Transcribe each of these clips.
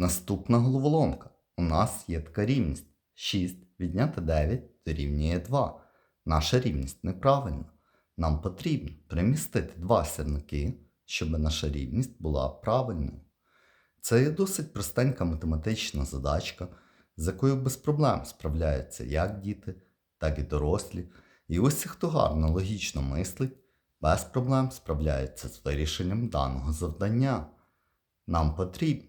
Наступна головоломка. У нас є така рівність. 6 відняти 9 дорівнює 2. Наша рівність неправильна. Нам потрібно перемістити два сірники, щоб наша рівність була правильною. Це є досить простенька математична задачка, з якою без проблем справляються як діти, так і дорослі. І ось хто гарно логічно мислить, без проблем справляється з вирішенням даного завдання. Нам потрібно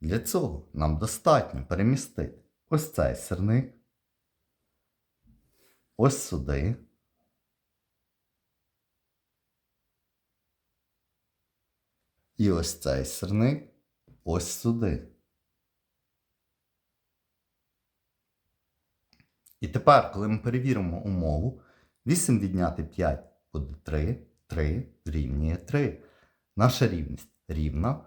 Для цього нам достатньо перемістити ось цей сирник, ось сюди. І ось цей сирник ось сюди. І тепер, коли ми перевіримо умову, 8 відняти 5 буде 3, 3 рівнює 3. Наша рівність рівна,